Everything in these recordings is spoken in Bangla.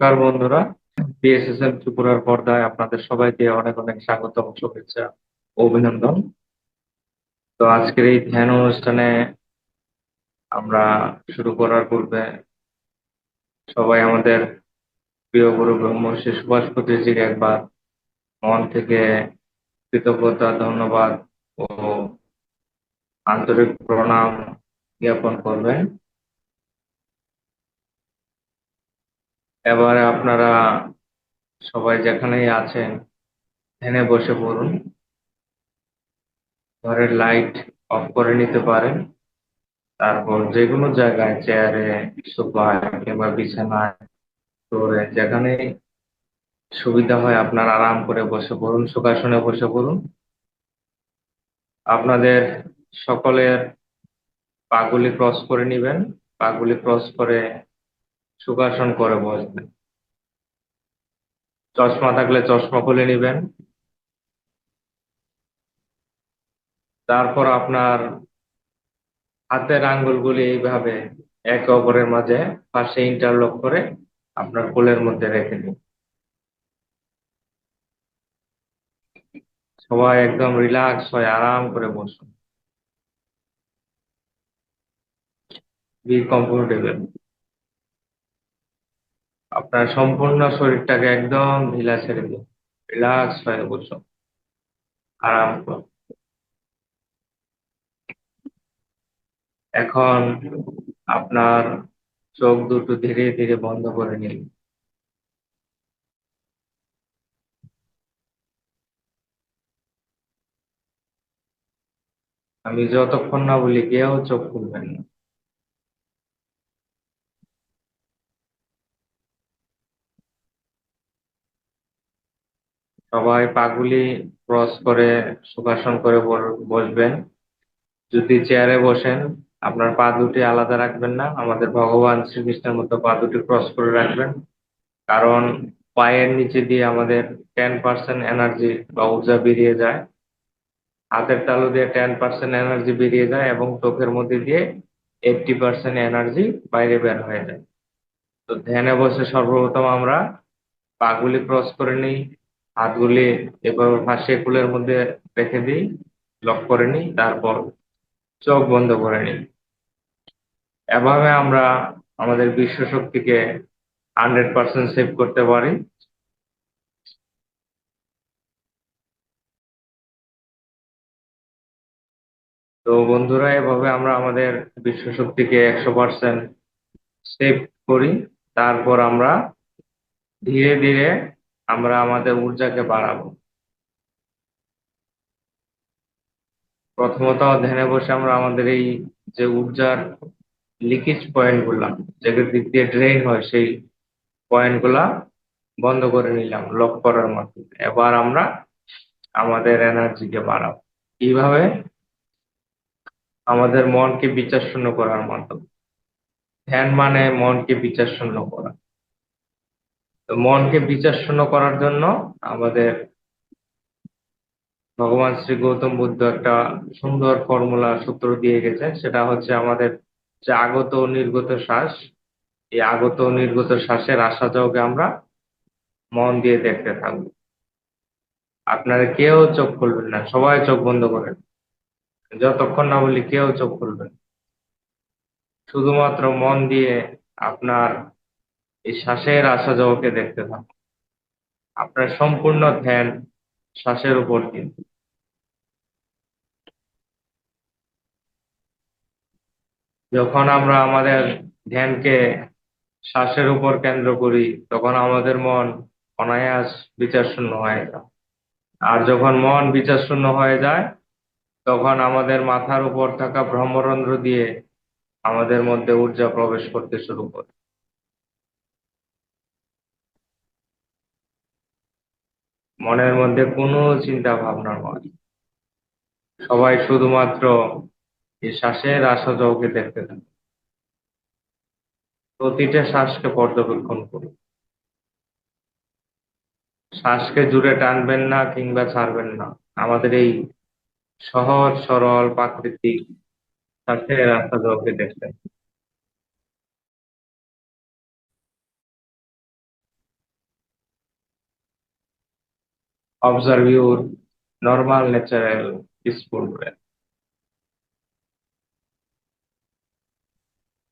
নমস্কার বন্ধুরা। পিএসএসএল ত্রিপুরার পর্দায় আপনাদের সবাইকে অনেক অনেক স্বাগতম শুভেচ্ছা অভিনন্দন। তো আজকের এই ধ্যান অনুষ্ঠানে আমরা শুরু করার পূর্বে সবাই আমাদের প্রিয় গুরু ব্রহ্মর্ষি সুভাষ পত্রীজিকে একবার মন থেকে কৃতজ্ঞতা, ধন্যবাদ ও আন্তরিক প্রণাম জ্ঞাপন করবেন। এবারে আপনারা সবাই যেখানেই আছেন, ধ্যানে বসে পড়ুন। ঘরের লাইট অফ করে নিতে পারেন। তারপর যে কোনো জায়গায় চেয়ারে সোফায় কিংবা বিছানায় ফ্লোরে যেখানে সুবিধা হয় আপনার আরাম করে বসে পড়ুন সুখাসনে বসে পড়ুন। আপনাদের সকলের পাগুলি ক্রস করে নিবেন। পাগুলি ক্রস করে সুখাসন করে বসবেন চশমা থাকলে চশমা খুলে নিবেন। তারপর আপনার হাতের আঙ্গুলগুলি এইভাবে একে অপরের মাঝে পাশে ইন্টারলক করে আপনার কোলের মধ্যে রেখে দিন। সবাই একদম রিল্যাক্স হয়ে আরাম করে বসুন। বি কমফোর্টেবল আপনার সম্পূর্ণ শরীরটাকে একদম ঢিলা ছেড়ে দিন। রিল্যাক্স হয়ে বসুন আরাম এখন আপনার চোখ দুটো ধীরে ধীরে বন্ধ করে নিন। আমি যতক্ষণ না বলি কেউ চোখ খুলবেন না। সবাই পাগুলি ক্রস করে সুখাসন করে বসবেন। যদি চেয়ারে বসেন, আপনার পা দুটি আলাদা রাখবেন না, আমাদের ভগবান শ্রীকৃষ্ণের মতো পা দুটি ক্রস করে রাখবেন। কারণ পায়ের নিচে দিয়ে আমাদের টেন পার্সেন্ট এনার্জি বা ঊর্জা বেরিয়ে যায়। হাতের তালু দিয়ে টেন পার্সেন্ট এনার্জি বেরিয়ে যায় এবং চোখের মধ্যে দিয়ে এইটটি পার্সেন্ট এনার্জি বাইরে বের হয়ে যায়। তো ধ্যানে বসে সর্বপ্রথম আমরা পাগুলি ক্রস করে নিই হাতগুলি এভাবে ফাঁসে কুলের মধ্যে রেখে দিই লক করে নিই, তারপর চোখ বন্ধ করে নিই। এভাবে আমরা আমাদের বিশ্ব শক্তিকে হান্ড্রেড পার্সেন্ট সেভ করতে পারি। তো বন্ধুরা, এভাবে আমরা আমাদের বিশ্ব শক্তিকে একশো পার্সেন্ট সেভ করি। তারপর আমরা ধীরে ধীরে আমরা আমাদের ঊর্জাকে বাড়াবো। প্রথমত ধ্যানে বসে আমরা আমাদের এই যে ঊর্জার লিকেজ পয়েন্টগুলা যেগুলোর দিক দিয়ে ড্রেন হয়, সেই পয়েন্টগুলা বন্ধ করে নিলাম লক করার মাধ্যমে। এবার আমরা আমাদের এনার্জিকে বাড়াবো। কীভাবে আমাদের মনকে বিচার শূন্য করার মাধ্যমে। ধ্যান মানে মনকে বিচার শূন্য করা। তো মনকে বিচার শূন্য করার জন্য আমাদের ভগবান শ্রী গৌতম বুদ্ধ একটা সুন্দর ফর্মুলা সূত্র দিয়ে গেছেন, সেটা হচ্ছে আমাদের যে আগত নির্গত শ্বাস, এই আগত নির্গত শ্বাসের আসা যাওয়াকে আমরা মন দিয়ে দেখতে থাকব। আপনারা কেউ চোখ খুলবেন না, সবাই চোখ বন্ধ করেন। যতক্ষণ না বলি কেউ চোখ খুলবেন শুধুমাত্র মন দিয়ে আপনার এই শ্বাসের আসা যাওয়াকে দেখতে থাকুন। আপনার সম্পূর্ণ ধ্যান শ্বাসের উপর কিন্তু যখন আমরা আমাদের ধ্যানকে শ্বাসের উপর কেন্দ্র করি, তখন আমাদের মন অনায়াস বিচার শূন্য হয়ে যায়। আর যখন মন বিচার শূন্য হয়ে যায়, তখন আমাদের মাথার উপর থাকা ব্রহ্মরন্ধ্র দিয়ে আমাদের মধ্যে ঊর্জা প্রবেশ করতে শুরু করে। মনের মধ্যে কোনো চিন্তা ভাবনা নয়। সবাই শুধুমাত্র এই শ্বাসের যাওয়াকে দেখতে থাকে। প্রতিটা শ্বাসকে পর্যবেক্ষণ করুন। শ্বাসকে জুড়ে টানবেন না কিংবা ছাড়বেন না। আমাদের এই সহজ, সরল, প্রাকৃতিক শ্বাসের আসা যাওয়াকে observe your normal natural peaceful breath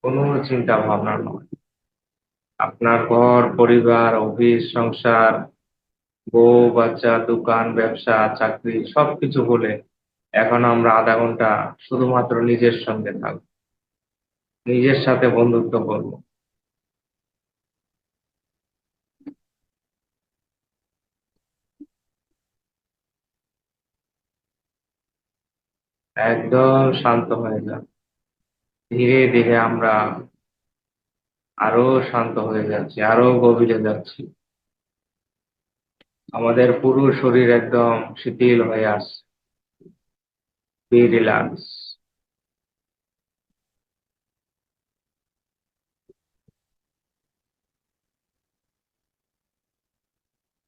কোনো চিন্তা ভাবনা নয়। আপনার ঘর, পরিবার, অফিস, সংসার, বউ, বাচ্চা, দোকান, ব্যবসা, চাকরি, সবকিছু বলে এখন আমরা আধা ঘণ্টা শুধুমাত্র নিজের সঙ্গে থাকব। নিজের সাথে বন্ধুত্ব করব। একদম শান্ত হয়ে যান। ধীরে ধীরে আমরা আরও শান্ত হয়ে যাচ্ছি, আরও গভীরে যাচ্ছি। আমাদের পুরো শরীর একদম শিথিল হয়ে আসছে। রিল্যাক্স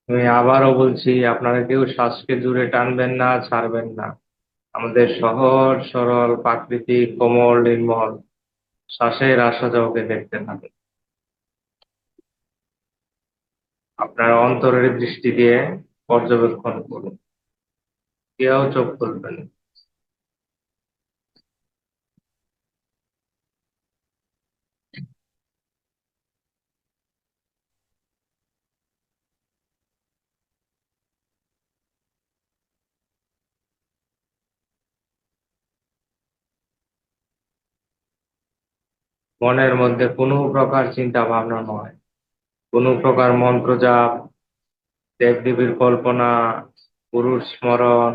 আমি আবারও বলছি, আপনারা কেউ শ্বাসকে জুড়ে টানবেন না, ছাড়বেন না। আমাদের সহজ, সরল, প্রাকৃতিক, কোমল, নির্মল শ্বাসের আসা যাওকে দেখতে থাকুন। আপনার অন্তরের দৃষ্টি দিয়ে পর্যবেক্ষণ করুন। কেউ চোখ খুলবেন মনের মধ্যে কোনো প্রকার চিন্তা ভাবনা নয়। কোনো প্রকার মন্ত্র জাপ দেবদেবীর কল্পনা পুরুষ স্মরণ,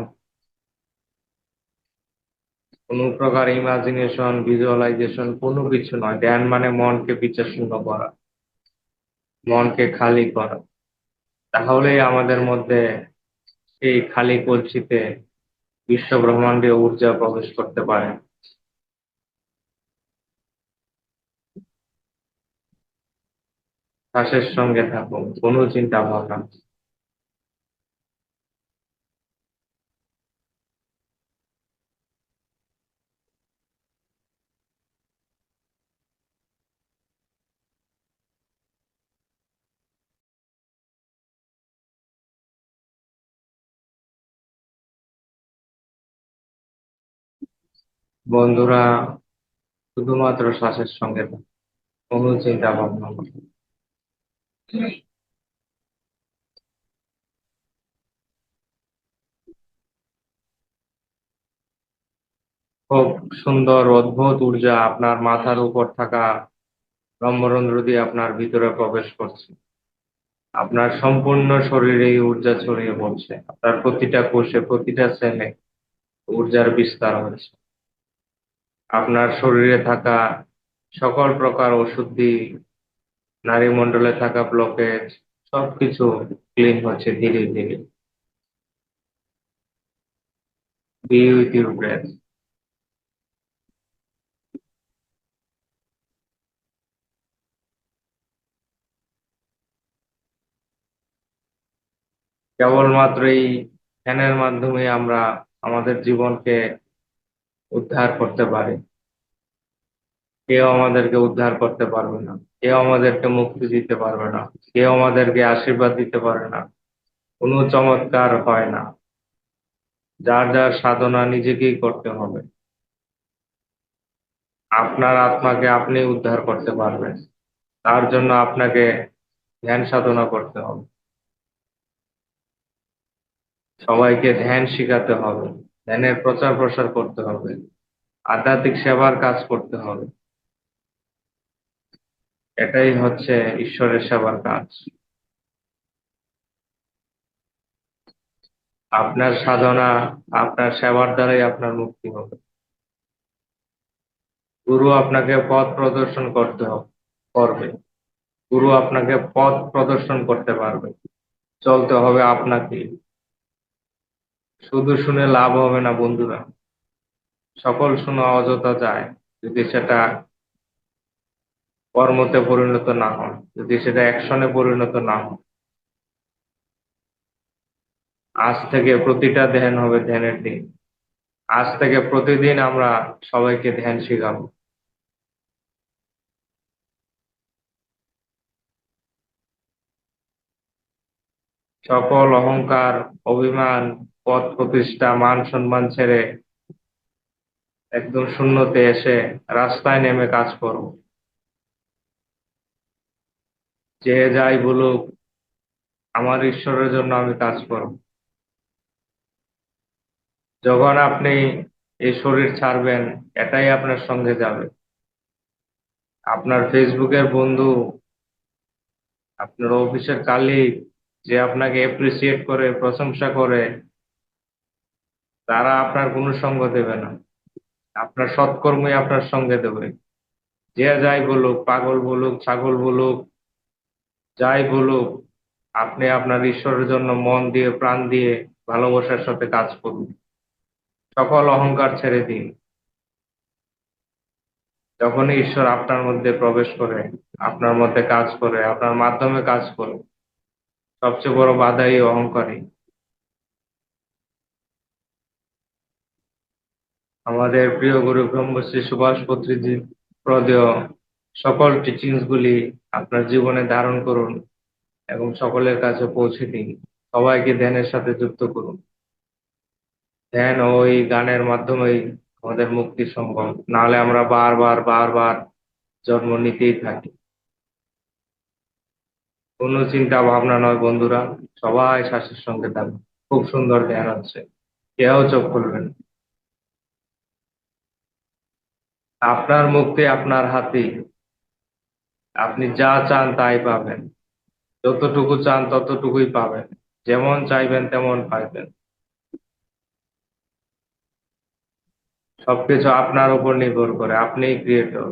কোনো প্রকার ইমাজিনেশন, ভিজুয়ালাইজেশন, কোনো কিছু নয়। ধ্যান মানে মনকে বিচার শূন্য করা, মনকে খালি করা। তাহলেই আমাদের মধ্যে এই খালি কলসিতে বিশ্ব ব্রহ্মাণ্ডীয় ঊর্জা প্রবেশ করতে পারে। শ্বাসের সঙ্গে থাকুন কোনো চিন্তা ভাবনা বন্ধুরা শুধুমাত্র শ্বাসের সঙ্গে কোনো চিন্তা ভাবনা খুব সুন্দর, অদ্ভুত ঊর্জা আপনার মাথার উপর থাকা ব্রহ্মরন্ধ্র দিয়ে আপনার ভিতরে প্রবেশ করছে। আপনার সম্পূর্ণ শরীরে এই ঊর্জা ছড়িয়ে পড়ছে। আপনার প্রতিটা কোষে, প্রতিটা সেলে ঊর্জার বিস্তার হয়েছে। আপনার শরীরে থাকা সকল প্রকার অশুদ্ধি নারীমণ্ডলে থাকা ব্লকেজ সবকিছু ক্লিন হচ্ছে ধীরে ধীরে। কেবলমাত্র এই ধ্যানের মাধ্যমে আমরা আমাদের জীবনকে উদ্ধার করতে পারি। কেউ আমাদেরকে উদ্ধার করতে পারবে না। কেউ আমাদেরকে মুক্তি দিতে পারবে না। কেউ আমাদেরকে আশীর্বাদ দিতে পারে না। কোনো চমৎকার হয় না। যার যার সাধনা নিজেকেই করতে হবে। আপনার আত্মাকে আপনি উদ্ধার করতে পারবেন। তার জন্য আপনাকে ধ্যান সাধনা করতে হবে। সবাইকে ধ্যান শিখাতে হবে। ধ্যানের প্রচার প্রসার করতে হবে। আধ্যাত্মিক সেবার কাজ করতে হবে। এটাই হচ্ছে ঈশ্বরের সেবার কাজ। আপনার সাধনা, আপনার সেবার দ্বারাই আপনার মুক্তি হবে। গুরু আপনাকে পথ প্রদর্শন করতে হবে করবে। গুরু আপনাকে পথ প্রদর্শন করতে পারবে। চলতে হবে আপনাকে। শুধু শুনে লাভ হবে না বন্ধুরা। সকল শোনা অযথা যায় যদি সেটা কর্মতে পরিণত না হয় যদি সেটা অ্যাকশনে পরিণত না হয় আজ থেকে প্রতিটা ধ্যান হবে ধ্যানের দিন। আজ থেকে প্রতিদিন আমরা সবাইকে ধ্যান শিখাবো। সকল অহংকার, অভিমান পদ প্রতিষ্ঠা, মান সম্মান ছেড়ে একদম শূন্যতে এসে রাস্তায় নেমে কাজ করো। যে যাই বলুক, আমার ঈশ্বরের জন্য আমি কাজ করব। যখন আপনি এই শরীর ছাড়বেন, এটাই আপনার সঙ্গে যাবে। আপনার ফেসবুকের বন্ধু, আপনার অফিসের কালিগ যে আপনাকে এপ্রিসিয়েট করে, প্রশংসা করে, তারা আপনার কোনো সঙ্গ দেবে না। আপনার সৎকর্মই আপনার সঙ্গে দেবে। যে যাই বলুক, পাগল বলুক, ছাগল বলুক যাই বলুক, আপনি আপনার ঈশ্বরের জন্য মন দিয়ে, প্রাণ দিয়ে ভালোবাসার সাথে কাজ করুন। সকল অহংকার ছেড়ে দিন। যখনই ঈশ্বর আপনার মধ্যে প্রবেশ করে, আপনার মধ্যে কাজ করে, আপনার মাধ্যমে কাজ করে, সবচেয়ে বড় বাধাই অহংকারী আমাদের প্রিয় গুরু ব্রহ্মশ্রী সুভাষ পত্রীজি প্রদেয় সকল টিচিংস গুলি আপনার জীবনে ধারণ করুন এবং সকলের কাছে পৌঁছে দিন। সবাইকে ধ্যানের সাথে যুক্ত করুন। ধ্যান ওই গানের মাধ্যমেই আমাদের মুক্তি সম্ভব। নাহলে আমরা বারবার বারবার জন্ম নিতেই থাকি। কোনো চিন্তা ভাবনা নয় বন্ধুরা, সবাই শ্বাসের সঙ্গে থাকবে খুব সুন্দর ধ্যান হচ্ছে কেউ চোখ খুলবেন আপনার মুক্তি আপনার হাতেই। আপনি যা চান তাই পাবেন। যতটুকু চান ততটুকুই পাবেন। যেমন চাইবেন তেমন পাইবেন। সবকিছু আপনার উপর নির্ভর করে। আপনিই ক্রিয়েটর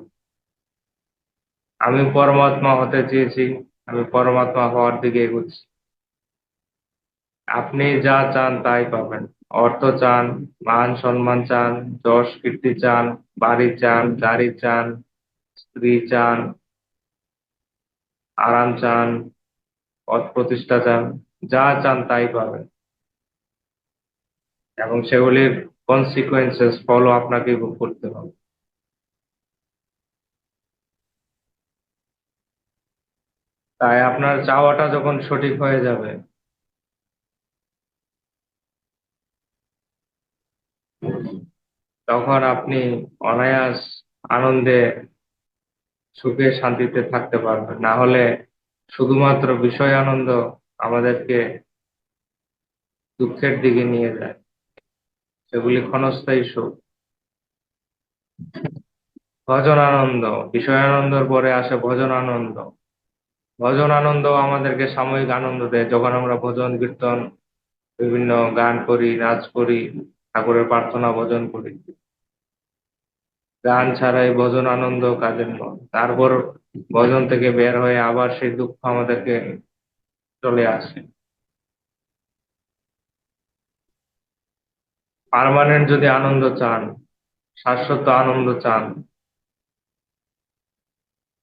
আমি পরমাত্মা হতে চেয়েছি। আমি পরমাত্মা হওয়ার দিকে এগুচ্ছি। আপনি যা চান তাই পাবেন। অর্থ চান, মান সম্মান চান, যশ কীর্তি চান, বাড়ি চান, গাড়ি চান, স্ত্রী চান আরাম চান, পথ প্রতিষ্ঠা চান, যা চান তাই পাবেন। এবং সেগুলির কনসিকুয়েন্সেস ফলো আপনাকে ভোগ করতে হবে। তাই আপনার চাওয়াটা যখন সঠিক হয়ে যাবে, তখন আপনি অনায়াস আনন্দে সুখে শান্তিতে থাকতে পারবে। না হলে শুধুমাত্র বিষয় আনন্দ আমাদেরকে দুঃখের দিকে নিয়ে যায়। সেগুলি ক্ষণস্থায়ী সুখ। ভজন আনন্দ। বিষয় আনন্দের পরে আসে ভজন আনন্দ। ভজন আনন্দ আমাদেরকে সাময়িক আনন্দ দেয়। যখন আমরা ভজন কীর্তন, বিভিন্ন গান করি, নাচ করি, ঠাকুরের প্রার্থনা ভজন করি। গান ছাড়াই ভজন আনন্দ কাজের নয় তারপর ভজন থেকে বের হয়ে আবার সেই দুঃখ আমাদেরকে চলে আসে। পারমানেন্ট যদি আনন্দ চান, শাশ্বত আনন্দ চান,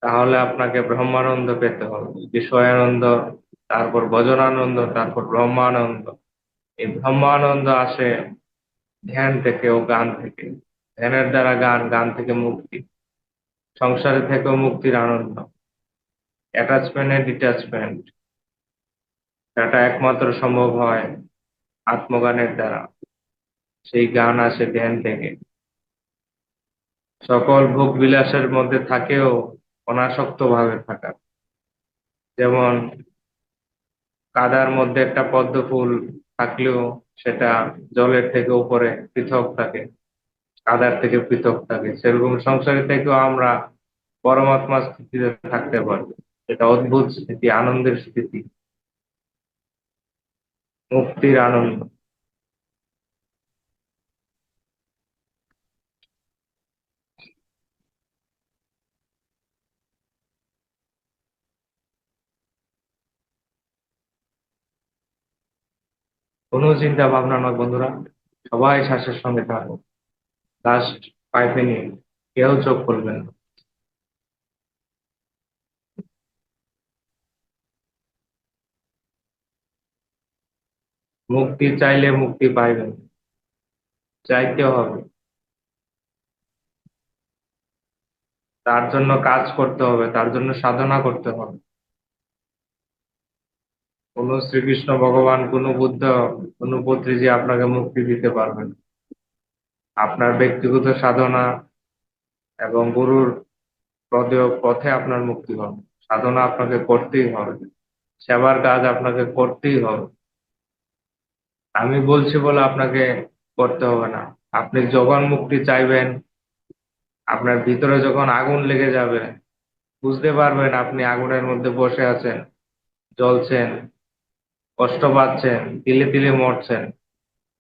তাহলে আপনাকে ব্রহ্মানন্দ পেতে হবে। বিষয়ানন্দ তারপর ভজনানন্দ, তারপর ব্রহ্মানন্দ। এই ব্রহ্মানন্দ আসে ধ্যান থেকে ও গান থেকে। ধ্যানের দ্বারা গান গান থেকে মুক্তি, সংসারে থেকেও মুক্তির আনন্দ। অ্যাটাচমেন্ট ডিটাচমেন্ট এটা একমাত্র সম্ভব হয় আত্মগানের দ্বারা। সেই গান আসে ধ্যান থেকে। সকল ভোগ বিলাসের মধ্যে থাকেও অনাসক্ত ভাবে থাকা যেমন কাদার মধ্যে একটা পদ্ম ফুল থাকলেও সেটা জলের থেকে উপরে পৃথক থাকে। কাদার থেকে পৃথক থাকে। সেরকম সংসারে থেকেও আমরা পরমাত্মা স্থিতিতে থাকতে পারব। এটা অদ্ভুত স্থিতি, আনন্দের স্থিতি। মুক্তির আনন্দ। কোনো চিন্তা ভাবনা নয় বন্ধুরা। সবাই শ্বাসের সঙ্গে থাকো লাস্ট ফাইভ মিনিট কেউ চোখ খুলবেন না। মুক্তি চাইলে মুক্তি পাইবেন, চাইতে হবে। তার জন্য কাজ করতে হবে, তার জন্য সাধনা করতে হবে। কোন শ্রীকৃষ্ণ ভগবান, কোন বুদ্ধ, কোন পত্রীজি আপনাকে মুক্তি দিতে পারবেন আপনার ব্যক্তিগত সাধনা এবং গুরুর পদে পথে আপনার মুক্তি হবে। সাধনা আপনাকে করতেই হবে। সেবার কাজ আপনাকে করতেই হবে। আমি বলছি বলে আপনাকে করতে হবে না। আপনি যখন মুক্তি চাইবেন, আপনার ভিতরে যখন আগুন লেগে যাবে, বুঝতে পারবেন আপনি আগুনের মধ্যে বসে আছেন, জ্বলছেন, কষ্ট পাচ্ছেন, তিলে তিলে মরছেন।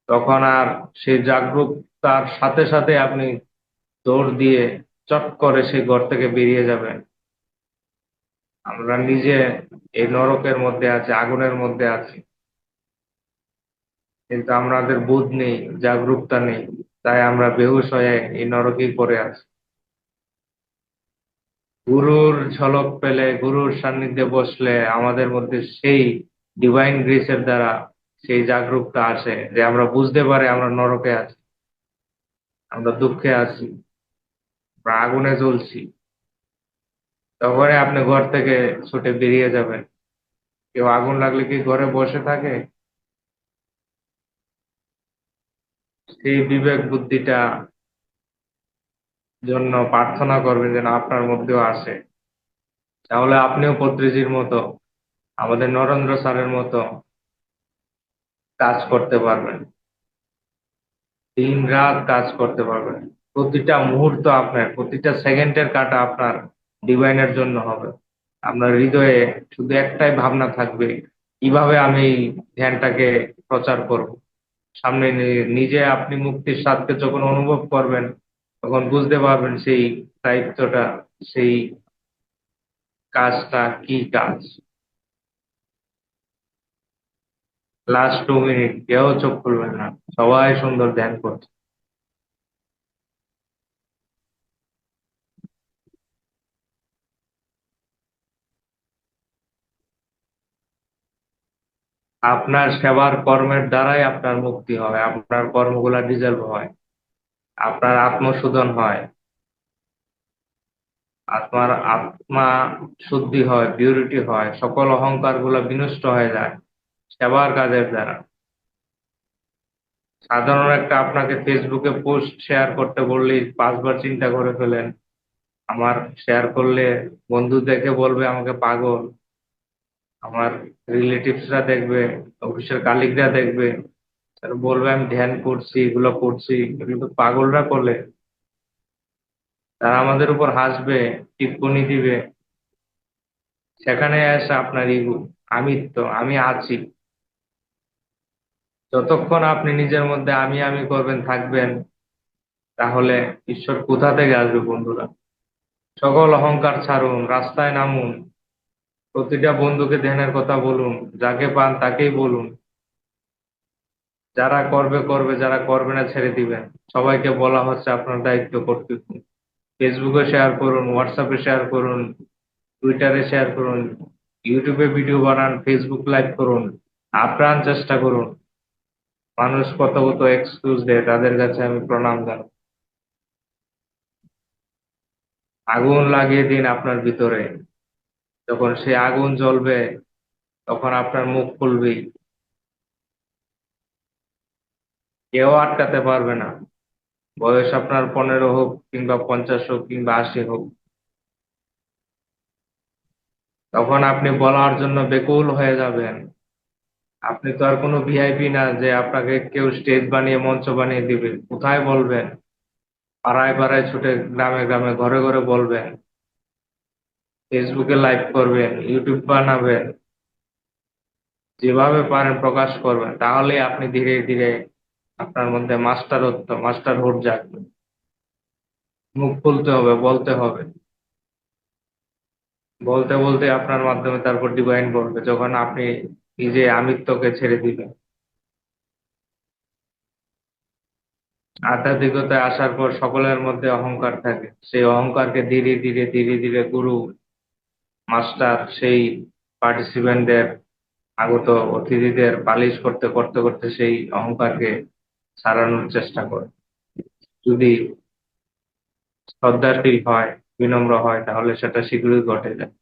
তখন আর সেই জাগরুকতার সাথে সাথে আপনি দৌড় দিয়ে চট করে সেই ঘর থেকে বেরিয়ে যাবেন। আমরা নিজে এই নরকের মধ্যে আছি, আগুনের মধ্যে আছি। কিন্তু আমাদের বোধ নেই, জাগরুকতা নেই, তাই আমরা বেহুশ হয়ে এই নরকেই পড়ে আছি। গুরুর ঝলক পেলে, গুরুর সান্নিধ্যে বসলে আমাদের মধ্যে সেই ডিভাইন গ্রেসের দ্বারা সেই জাগরুকতা আসে যে আমরা বুঝতে পারি আমরা নরকে আছি। আমরা দুঃখে আছি আমরা আগুনে জ্বলছি। তখনই আপনি ঘর থেকে ছুটে বেরিয়ে যাবেন। কেউ আগুন লাগলে কি ঘরে বসে থাকে? সেই বিবেক বুদ্ধিটা জন্য প্রার্থনা করবেন যেন আপনার মধ্যেও আসে। তাহলে আপনিও পত্রিজির মতো, আমাদের নরেন্দ্র স্যারের মতো কাজ করতে পারবেন। দিন রাত কাজ করতে পারবেন প্রতিটা মুহূর্ত আপনার, প্রতিটা সেকেন্ডের কাটা আপনার ডিভাইনের জন্য হবে। আপনার হৃদয়ে শুধু একটাই ভাবনা থাকবে, কীভাবে আমি ধ্যানটাকে প্রচার করব? সামনে নিজে আপনি মুক্তির স্বাদকে যখন অনুভব করবেন, তখন বুঝতে পারবেন সেই দায়িত্বটা, সেই কাজটা কি কাজ? লাস্ট টু মিনিট কেউ চোখ খুলবেন না। সবাই সুন্দর ধ্যান করছে। আপনার সেবার কর্মের দ্বারাই আপনার মুক্তি হয়, আপনার কর্মগুলা ডিজলভ হয়, আপনার আত্মশোধন হয়, আত্মার আত্মা শুদ্ধি হয় পিউরিটি হয়, সকল অহংকারগুলা বিনষ্ট হয়ে যায়। সেবার কাজের দ্বারা। সাধারণ একটা আপনাকে ফেসবুকে পোস্ট শেয়ার করতে বললেই পাঁচবার চিন্তা করে ফেলেন, আমার শেয়ার করলে বন্ধু দেখে বলবে আমাকে পাগল, আমার রিলেটিভসরা দেখবে অফিসের কালিগরা দেখবে বলবে আমি ধ্যান করছি, এগুলো করছি, এগুলো তো পাগলরা করলে। তারা আমাদের উপর হাসবে, টিপ্পনি দিবে। সেখানে আসে আপনার ইগু আমি তো, আমি আছি। যতক্ষণ আপনি নিজের মধ্যে আমি আমি করবেন, থাকবেন, তাহলে ঈশ্বর কোথা থেকে আসবে বন্ধুরা? সকল অহংকার ছাড়ুন, রাস্তায় নামুন, প্রতিটা বন্ধুকে ধ্যানের কথা বলুন, যাকে পান তাকেই বলুন। যারা করবে করবে, যারা করবে না, ছেড়ে দিবেন। সবাইকে বলা হচ্ছে আপনার দায়িত্ব করতে ফেসবুকে শেয়ার করুন, হোয়াটসঅ্যাপে শেয়ার করুন, টুইটারে শেয়ার করুন, ইউটিউবে ভিডিও বানান, ফেসবুক লাইভ করুন, আপ্রাণ চেষ্টা করুন। মানুষ কত এক্সকিউজ দেয়, তাদের কাছে আমি প্রণাম জানাই। আগুন লাগিয়ে দিন আপনার ভিতরে। যখন সে আগুন জ্বলবে, তখন আপনার মুখ খুলবেই কেউ আটকাতে পারবে না। বয়স আপনার পনেরো হোক কিংবা পঞ্চাশ হোক কিংবা আশি হোক। তখন আপনি বলার জন্য বেকুল হয়ে যাবেন। আপনি তো আর কোনো ভিআইপি না যে আপনাকে কেউ স্টেজ বানিয়ে, মঞ্চ বানিয়ে দিবে। কোথায় বলবেন? পাড়ায় পাড়ায় ছুটে গ্রামে গ্রামে, ঘরে ঘরে বলবেন। ফেসবুকে লাইভ করবেন ইউটিউব বানাবেন। যেভাবে পারেন প্রকাশ করবেন। তাহলে আপনি ধীরে ধীরে আপনার মধ্যে মাস্টারত্ব, মাস্টারহুড জাগবে। মুখ খুলতে হবে, বলতে হবে। বলতে বলতে আপনার মাধ্যমে তারপর ডিভাইন বলবে। যখন আপনি নিজে আমিত্বকে ছেড়ে দিবেন আধ্যাত্মিকতায় আসার পর সকলের মধ্যে অহংকার থাকে। সেই অহংকারকে ধীরে ধীরে ধীরে ধীরে গুরু, মাস্টার, সেই পার্টিসিপেন্টদের, আগত অতিথিদের পালিশ করতে করতে করতে সেই অহংকারকে সারানোর চেষ্টা করে। যদি শ্রদ্ধাশীল হয়, বিনম্র হয়, তাহলে সেটা শীঘ্রই ঘটে যায়।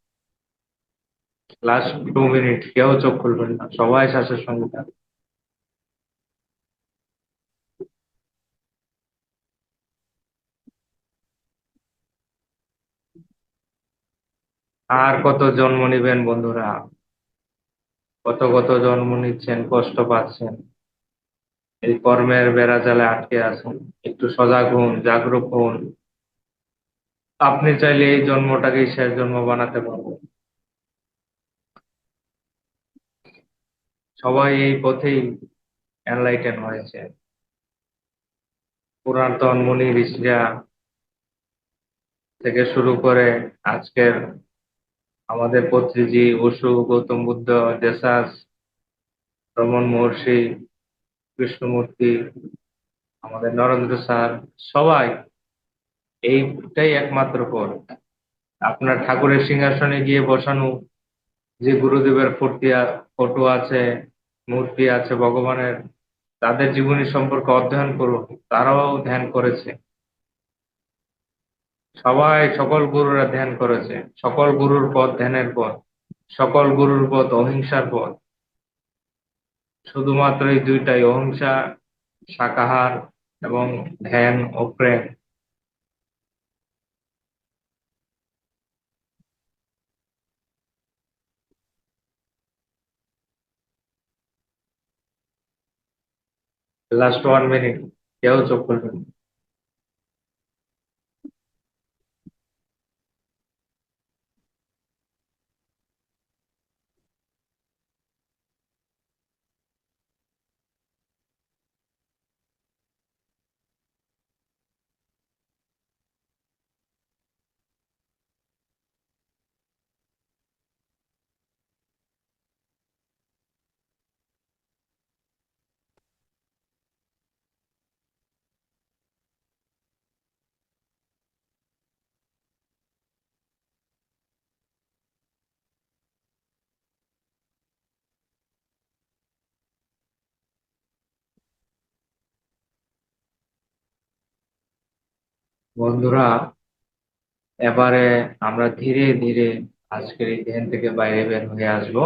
লাস্ট টু মিনিট কেউ চোখ খুলবেন না, সবাই শ্বাসের সঙ্গে থাকবেন। আর কত জন্ম নিবেন বন্ধুরা? কত কত জন্ম নিচ্ছেন, কষ্ট পাচ্ছেন। এই কর্মের বেড়াজালে আটকে আছেন। একটু সজাগ হন জাগরুক হন। আপনি চাইলে এই জন্মটাকেই শেষ জন্ম বানাতে পারবেন। সবাই এই পথেই এনলাইটেন হয়েছে। পুরাতন মুনি ঋষিরা থেকে শুরু করে আজকের আমাদের পত্রিজি বসু, গৌতম বুদ্ধ, দেশাস, রমন মহর্ষি, কৃষ্ণমূর্তি, আমাদের নরেন্দ্র স্যার, সবাই এইটাই একমাত্র পথ। আপনার ঠাকুরের সিংহাসনে গিয়ে বসানো যে গুরুদেবের ফটো আছে, মূর্তি আছে, ভগবানের, তাদের জীবনী সম্পর্কে অধ্যয়ন করুন, তারাও ধ্যান করেছে। সবাই, সকল গুরুরা ধ্যান করেছে। সকল গুরুর পথ ধ্যানের পথ, সকল গুরুর পথ অহিংসার পথ। শুধুমাত্র এই দুইটাই, অহিংসা, শাকাহার এবং ধ্যান ও প্রেম। লাস্ট ওয়ান মিনিট কেউ চোখ বন্ধুরা, এবারে আমরা ধীরে ধীরে আজকের এই ধ্যান থেকে বাইরে বের হয়ে আসব।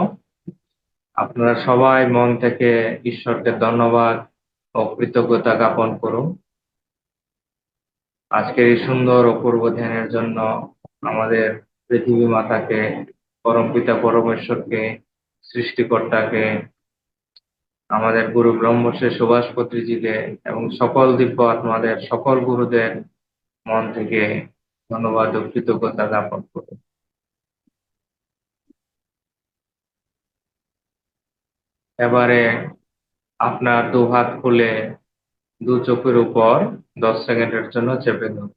আপনারা সবাই মন থেকে ঈশ্বরকে ধন্যবাদ ও কৃতজ্ঞতা জ্ঞাপন করুন। আজকের এই সুন্দর অপূর্ব ধ্যানের জন্য আমাদের পৃথিবী মাতাকে পরমপিতা পরমেশ্বরকে, সৃষ্টিকর্তাকে, আমাদের গুরু ব্রহ্মশ্রী সুভাষ পত্রীজিকে এবং সকল দিব্য আত্মাদের, সকল গুরুদের মন থেকে ধন্যবাদ ও কৃতজ্ঞতা জ্ঞাপন করুন। এবারে আপনার দু হাত খুলে দু চোখের উপর দশ সেকেন্ডের জন্য চেপে ধরুন।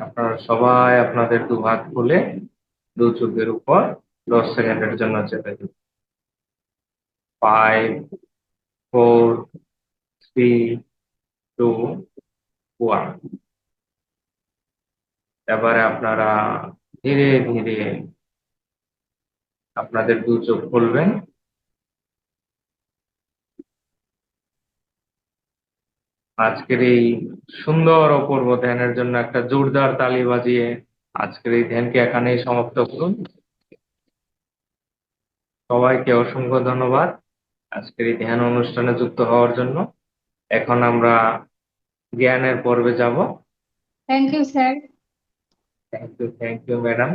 আপনারা সবাই আপনাদের দু হাত খুলে দু চোখের উপর দশ সেকেন্ডের জন্য চেপে ধরুন। Five four three two one এবারে আপনারা ধীরে ধীরে আপনাদের দু চোখ খুলবেন। আজকের এই সুন্দর অপূর্ব ধ্যানের জন্য একটা জোরদার তালি বাজিয়ে আজকের এই ধ্যানকে এখানেই সমাপ্ত করুন। সবাইকে অসংখ্য ধন্যবাদ আজকের এই ধ্যান অনুষ্ঠানে যুক্ত হওয়ার জন্য। এখন আমরা জ্ঞানের পর্বে যাব Thank you, sir. Thank you thank you madam